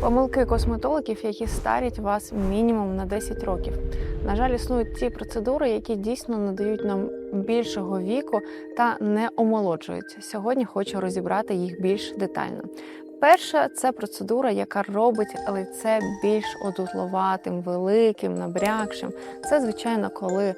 Помилки косметологів, які старять вас мінімум на 10 років. На жаль, існують ті процедури, які дійсно надають нам більшого віку та не омолоджують. Сьогодні хочу розібрати їх більш детально. Перша це процедура, яка робить лице більш одутловатим, великим, набрякшим. Це звичайно, коли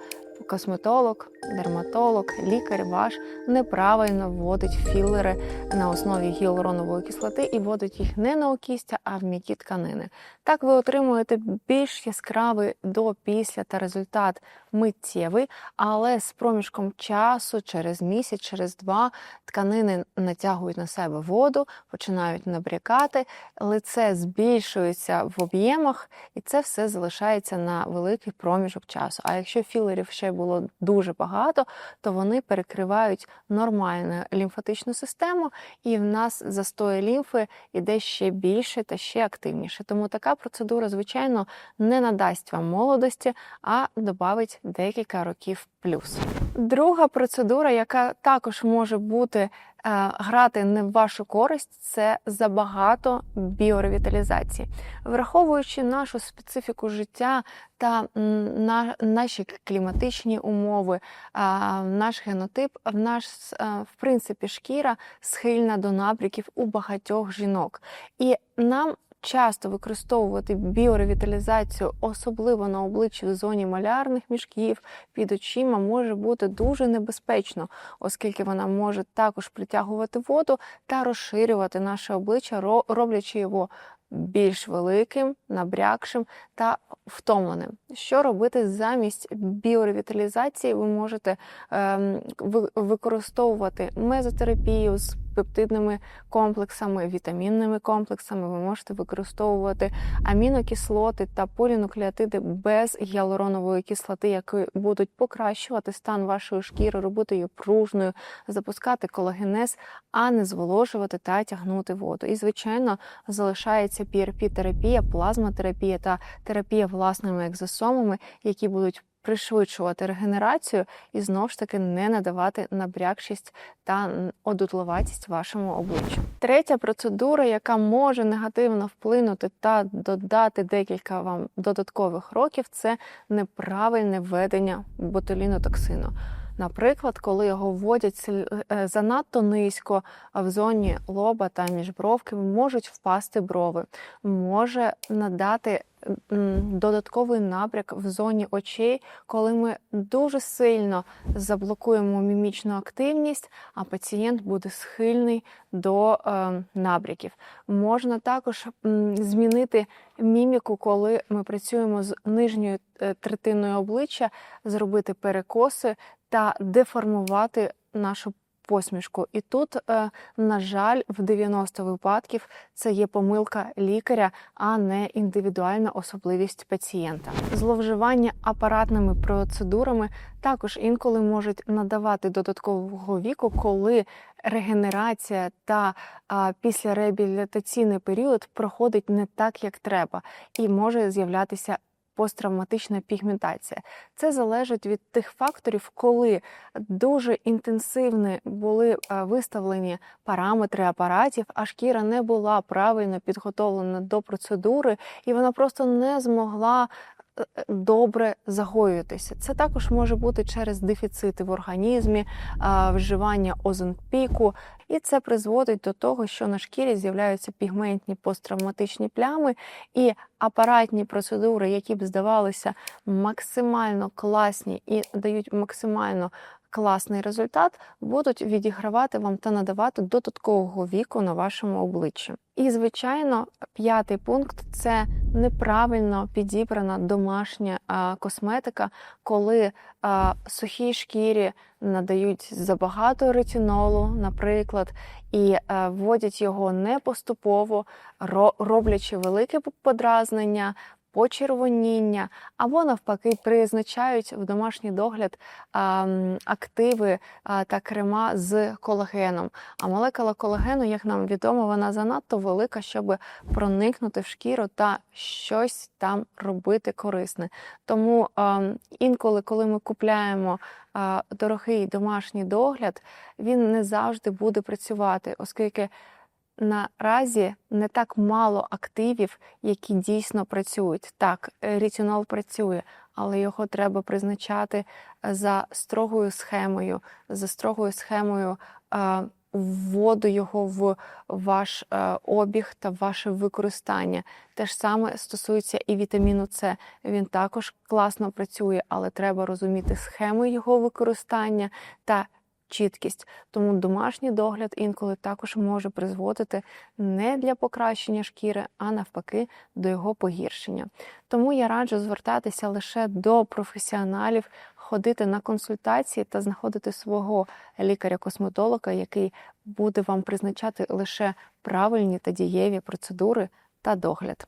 косметолог, дерматолог, лікар ваш неправильно вводить філери на основі гіалуронової кислоти і вводить їх не на окістя, а в м'які тканини. Так ви отримуєте більш яскравий до після та результат миттєвий, але з проміжком часу, через місяць, через два тканини натягують на себе воду, починають набрякати, лице збільшується в об'ємах, і це все залишається на великий проміжок часу. А якщо філерів ще було дуже багато, то вони перекривають нормальну лімфатичну систему, і в нас застої лімфи іде ще більше та ще активніше. Тому така процедура, звичайно, не надасть вам молодості, а додавить декілька років плюс. Друга процедура, яка також може бути е, грати не в вашу користь, це забагато біоревіталізації. Враховуючи нашу специфіку життя та на, наші кліматичні умови, а, наш генотип, в наш е, в принципі шкіра схильна до набряків у багатьох жінок. І нам часто використовувати біоревіталізацію, особливо на обличчі в зоні малярних мішків, під очима, може бути дуже небезпечно, оскільки вона може також притягувати воду та розширювати наше обличчя, роблячи його більш великим, набрякшим та втомленим. Що робити замість біоревіталізації? Ви можете ви- використовувати мезотерапію з пептидними комплексами, вітамінними комплексами. Ви можете використовувати амінокислоти та полінуклеотиди без гіалуронової кислоти, які будуть покращувати стан вашої шкіри, робити її пружною, запускати колагенез, а не зволожувати та тягнути воду. І, звичайно, залишається PRP-терапія, плазмотерапія та терапія власними екзосомами, які будуть пришвидшувати регенерацію і знову ж таки не надавати набрякшість та одутловатість вашому обличчю. Третя процедура, яка може негативно вплинути та додати декілька вам додаткових років, це неправильне введення ботулінотоксину. Наприклад, коли його вводять е, занадто низько в зоні лоба та міжбровки, можуть впасти брови, може надати додатковий напряк в зоні очей, коли ми дуже сильно заблокуємо мімічну активність, а пацієнт буде схильний до е, набряків. Можна також змінити міміку, коли ми працюємо з нижньою е, третиною обличчя, зробити перекоси та деформувати нашу посмішку. І тут, е, на жаль, в 90 випадків це є помилка лікаря, а не індивідуальна особливість пацієнта. Зловживання апаратними процедурами також інколи можуть надавати додаткового віку, коли регенерація та післяреабілітаційний період проходить не так, як треба, і може з'являтися посттравматична пігментація. Це залежить від тих факторів, коли дуже інтенсивні були е, виставлені параметри апаратів, а шкіра не була правильно підготовлена до процедури, і вона просто не змогла. Добре загоюватися. Це також може бути через дефіцити в організмі, вживання озонпіку, і це призводить до того, що на шкірі з'являються пігментні посттравматичні плями, і апаратні процедури, які б здавалися максимально класні і дають максимально класний результат, будуть відігравати вам та надавати додаткового віку на вашому обличчі. І, звичайно, п'ятий пункт це неправильно підібрана домашня косметика, коли сухій шкірі надають забагато ретинолу, наприклад, і вводять його не поступово, ро- роблячи велике подразнення, почервоніння, або навпаки призначають в домашній догляд а, активи а, та крема з колагеном. А молекула колагену, як нам відомо, вона занадто велика, щоб проникнути в шкіру та щось там робити корисне. Тому а, інколи, коли ми купляємо дорогий домашній догляд, він не завжди буде працювати, оскільки наразі не так мало активів, які дійсно працюють. Так, е, рітінол працює, але його треба призначати е, за строгою схемою, за строгою схемою е, вводу його в ваш е, обіг та ваше використання. Те ж саме стосується і вітаміну С. Він також класно працює, але треба розуміти схеми його використання та чіткість. Тому домашній догляд інколи також може призводити не для покращення шкіри, а навпаки, до його погіршення. Тому я раджу звертатися лише до професіоналів, ходити на консультації та знаходити свого лікаря-косметолога, який буде вам призначати лише правильні та дієві процедури та догляд.